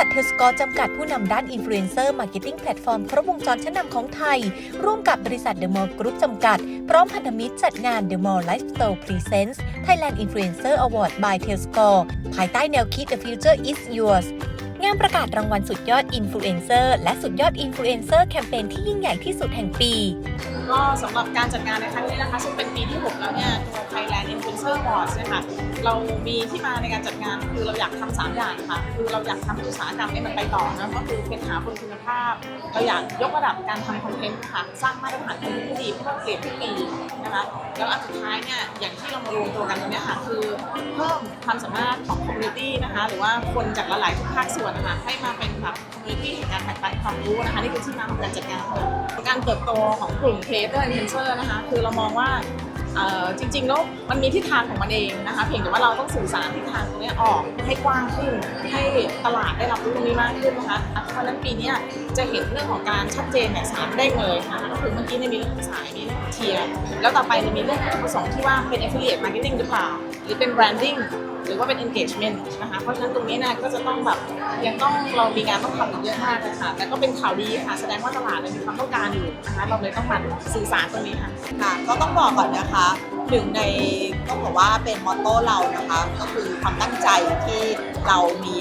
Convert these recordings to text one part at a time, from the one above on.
ษัทเทสกอร์จำกัดผู้นำด้านอินฟลูเอนเซอร์มาร์เก็ตติ้งแพลตฟอร์มครบวงจรชั้นนำของไทย ร่วมกับบริษัทเดอะมอลล์กรุ๊ปจำกัด พร้อมพันธมิตรจัดงาน The Mall Lifestyle Presents Thailand Influencer Award by t e l s c o r e ภายใต้แนวคิด The Future is Yours งานประกาศรางวัลสุดยอดอินฟลูเอนเซอร์และสุดยอดอินฟลูเอนเซอร์แคมเปญที่ยิ่งใหญ่ที่สุดแห่งปี ก็สำหรับการจัดงานในครั้งนี้นะคะ ซึ่งเป็นปีที่ 6 แล้วเนี่ยตัว Thailand Influencer Awards เนี่ยค่ะเรามีที่มาในการจัดงานคือเราอยากทำสามอย่างค่ะ คือเราอยากทำอุตสาหกรรมนี้มันไปต่อนะก็คือเป็นหาคนคุณภาพ เราอยากยกระดับการทำคอนเทนต์ค่ะสร้างมาตรฐานคอนเทนต์ที่ดีเพื่อเปลี่ยนทุกปีนะคะแล้วอันสุดท้ายเนี่ยอย่างที่เรามารวมตัวกันตรงนี้ค่ะคือเพิ่ม ความสามารถของคอมมูนิตี้นะคะหรือว่าคนจากหลายๆทุกภาคส่วนนะคะให้มาเป็นแบบคอมมูนิตี้แห่งการแบ่งปันความรู้นะคะนี่คือที่มาของการจัดงานการเติบโตของกลุ่มเคเตอร์อินเทนเซอร์นะคะคือเรามองว่า จริงๆแล้วมันมีทิศทางของมันเองนะคะเพียงแต่ว่าเราต้องสื่อสารทิศทางตรงนี้ออกให้กว้างขึ้น ให้ตลาดได้รับรู้ตรงนี้มากขึ้นนะคะเพราะฉะนั้นปีนี้จะเห็นเรื่องของการชัดเจนเนี่ยสามเด้เลยนะคะก็คือเมื่อกี้เนี่ยมีเรื่องของสายมีเรื่องของเทียร์แล้วต่อไปจะมีเรื่องของประสงค์ที่ว่าเป็น affiliate marketing หรือเปล่า หรือเป็น branding หรือว่าเป็น engagement นะคะ เพราะฉะนั้นตรงนี้นะก็จะต้องแบบยังต้องเรามีงานต้องทำอีกเยอะมากเลยค่ะ แต่ก็เป็นข่าวดีค่ะ แสดงว่าตลาดมีความต้องการอยู่นะคะ เราเลยต้องมาสื่อสารตรงนี้ค่ะ ค่ะ ก็ต้องบอกก่อนนะคะหนึ่งในต้องบอกว่าเป็นมอตโต้เรานะคะ ก็คือความตั้งใจที่เรามี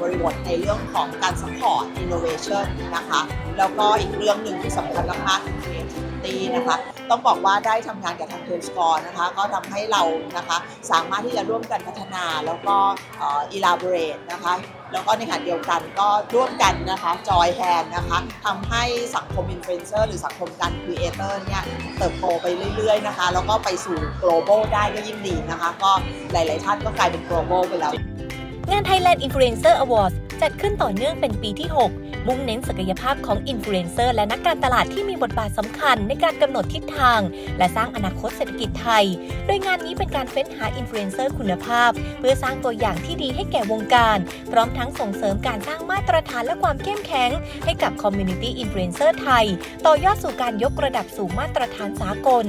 บริบทในเรื่องของการ support innovation นะคะ แล้วก็อีกเรื่องหนึ่งที่สำคัญมากๆคือ creativity นะคะ ต้องบอกว่าได้ทำงานกับทางเทนสกอร์นะคะ ก็ทำให้เรานะคะสามารถที่จะร่วมกันพัฒนาแล้วก็อ่อ elaborate นะคะแล้วก็ในขณะเดียวกันก็ร่วมกันนะคะจอยแฮนนะคะทำให้สังคมอินฟลูเอนเซอร์หรือสังคมการครีเอเตอร์เนี่ยเติบโตไปเรื่อยๆนะคะ แล้วก็ไปสู่ global ได้ก็ยิ่งดีนะคะ ก็หลายๆท่านก็กลายเป็น global ไปแล้ว งาน Thailand Influencer Awards จัดขึ้นต่อเนื่องเป็นปีที่ 6 มุ่งเน้นศักยภาพของอินฟลูเอนเซอร์และนักการตลาดที่มีบทบาทสำคัญในการกำหนดทิศทาง และสร้างอนาคตเศรษฐกิจไทย โดยงานนี้เป็นการเฟ้นหาอินฟลูเอนเซอร์คุณภาพ เพื่อสร้างตัวอย่างที่ดีให้แก่วงการ พร้อมทั้งส่งเสริมการสร้างมาตรฐานและความเข้มแข็ง ให้กับคอมมูนิตี้อินฟลูเอนเซอร์ไทย ต่อยอดสู่การยกระดับสู่มาตรฐานสากล